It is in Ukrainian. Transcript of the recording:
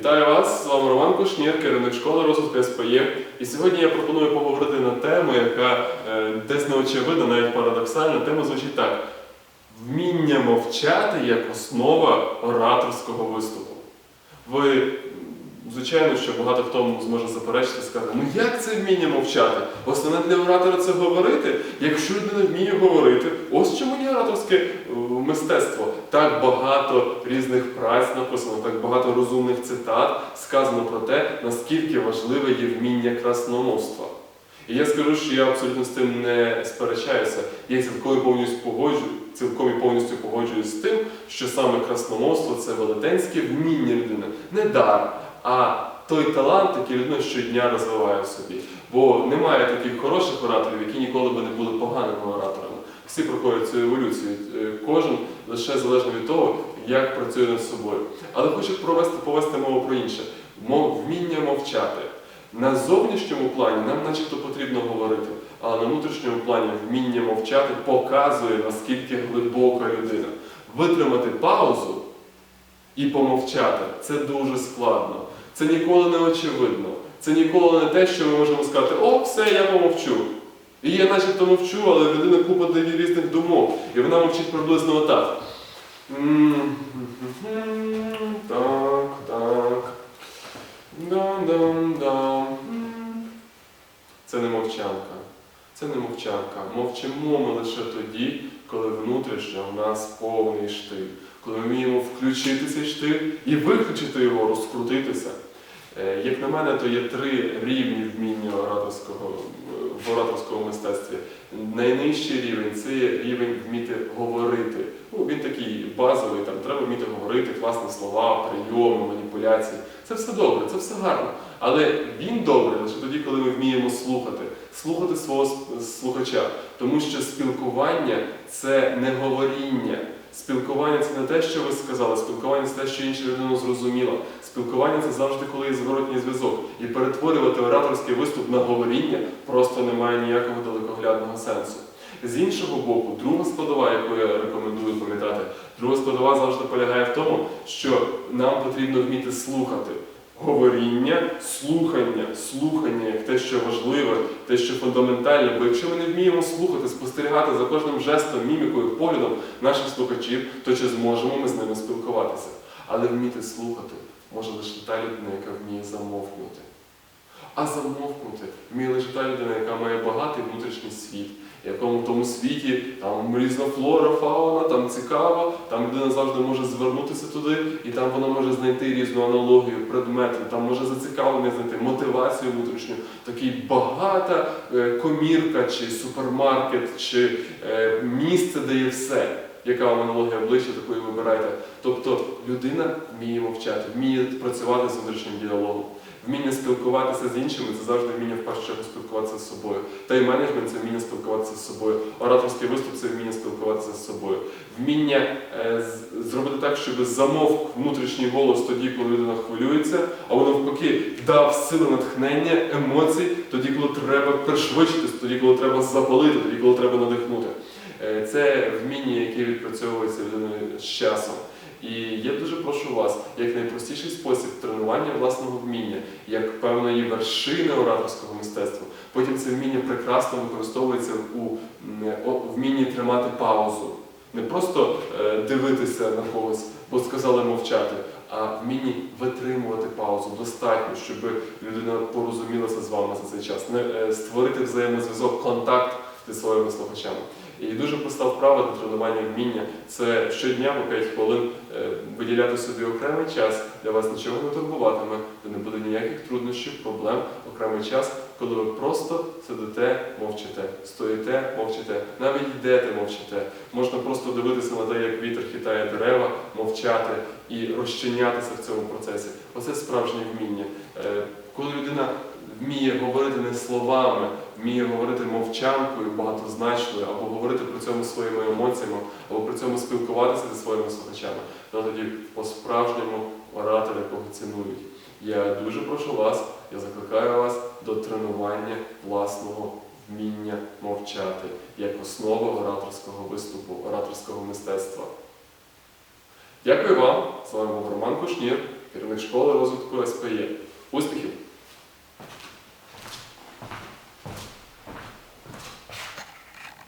Вітаю вас! З вами Роман Кушнір, керівник школи розвитку СПЄ. І сьогодні я пропоную поговорити на тему, яка е, десь неочевидна, навіть парадоксальна. Тема звучить так: вміння мовчати як основа ораторського виступу. Ви, звичайно, що багато хто зможе заперечити, сказати, ну як це вміння мовчати? Основне для оратора це говорити. Якщо людина вміє говорити, ось чому ораторське е, мистецтво. Так багато різних праць написано, так багато розумних цитат сказано про те, наскільки важливе є вміння красномовства. І я скажу, що я абсолютно з тим не сперечаюся. Я цілком повністю погоджую, цілком і повністю погоджуюсь з тим, що саме красномовство це велетенське вміння людини, не дар, а той талант, який людина щодня розвиває в собі. Бо немає таких хороших ораторів, які ніколи би не були поганими ораторами. Всі проходять цю еволюцію, е, кожен лише залежно від того, як працює над собою. Але хочу провести, повести мову про інше. Мов, вміння мовчати. На зовнішньому плані нам начебто потрібно говорити, але на внутрішньому плані вміння мовчати показує, наскільки глибока людина. Витримати паузу і помовчати це дуже складно. Це ніколи не очевидно. Це ніколи не те, що ми можемо сказати, о, все, я помовчу. І я начебто мовчу, але в людини купа диві різних думок. І вона мовчить приблизно отак. Так, так. Це не мовчанка. Це не мовчанка. Мовчимо ми лише тоді, коли внутрішньо в нас повний штиль. Коли ми вміємо включити цей штиль і виключити його, розкрутитися. Е, Як на мене, то є три рівні вміння ораторського, в ораторському мистецтві. Найнижчий рівень це є рівень вміти говорити. Ну, він такий базовий, там треба вміти говорити, класні слова, прийоми, маніпуляції. Це все добре, це все гарно. Але він добрий лише тоді, коли ми вміємо слухати, слухати свого слухача. Тому що спілкування це не говоріння. Спілкування це не те, що ви сказали, спілкування це те, що інша людина зрозуміла. Спілкування це завжди коли є зворотній зв'язок. І перетворювати ораторський виступ на говоріння просто не має ніякого далекоглядного сенсу. З іншого боку, друга складова, яку я рекомендую пам'ятати, друга складова завжди полягає в тому, що нам потрібно вміти слухати. Говоріння, слухання, слухання як те, що важливе, те, що фундаментальне. Бо якщо ми не вміємо слухати, спостерігати за кожним жестом, мімікою, поглядом наших слухачів, то чи зможемо ми з ними спілкуватися? Але вміти слухати може лише та людина, яка вміє замовкнути. А замовкнути вміє лише та людина, яка має багатий внутрішній світ, в якому тому світі там різна флора, фауна, там цікаво, там людина завжди може звернутися туди, і там вона може знайти різну аналогію, предмети, там може зацікавлення знайти, мотивацію внутрішню, такий багата е, комірка, чи супермаркет, чи е, місце, де є все. Яка вам аналогія обличчя, такої вибирайте. Тобто людина вміє мовчати, вміє працювати з внутрішнім діалогом. Вміння спілкуватися з іншими це завжди вміння в першу чергу спілкуватися з собою. Тайм-менеджмент це вміння спілкуватися з собою. Ораторський виступ це вміння спілкуватися з собою. Вміння е, зробити так, щоб замовк внутрішній голос тоді, коли людина хвилюється, а воно навпаки дав сили натхнення, емоцій, тоді, коли треба пришвидшитись, тоді, коли треба запалити, тоді, коли треба надихнути. Е, Це вміння, яке відпрацьовується людиною з часом. І я дуже прошу вас, як найпростіший спосіб тренування власного вміння, як певної вершини ораторського мистецтва. Потім це вміння прекрасно використовується у вмінні тримати паузу. Не просто е, дивитися на когось, бо сказали мовчати, а вмінні витримувати паузу достатньо, щоб людина порозумілася з вами за цей час, не е, створити взаємозв'язок, контакт зі своїми слухачами. І дуже проста вправа для тренування вміння це щодня по 5 хвилин е, виділяти собі окремий час, для вас нічого не турбуватиме, де не буде ніяких труднощів, проблем, окремий час, коли ви просто сидите, мовчите, стоїте, мовчите, навіть йдете, мовчите. Можна просто дивитися на те, як вітер хитає дерева, мовчати і розчинятися в цьому процесі. Оце справжнє вміння. Е, Коли людина вміє говорити не словами, вміє говорити мовчанкою багатозначною, або говорити при цьому своїми емоціями, або при цьому спілкуватися зі своїми слухачами, то тоді по-справжньому оратор, якого цінують. Я дуже прошу вас, я закликаю вас до тренування власного вміння мовчати як основа ораторського виступу, ораторського мистецтва. Дякую вам. З вами був Роман Кушнір, керівник школи розвитку СПЄ. Успіхів!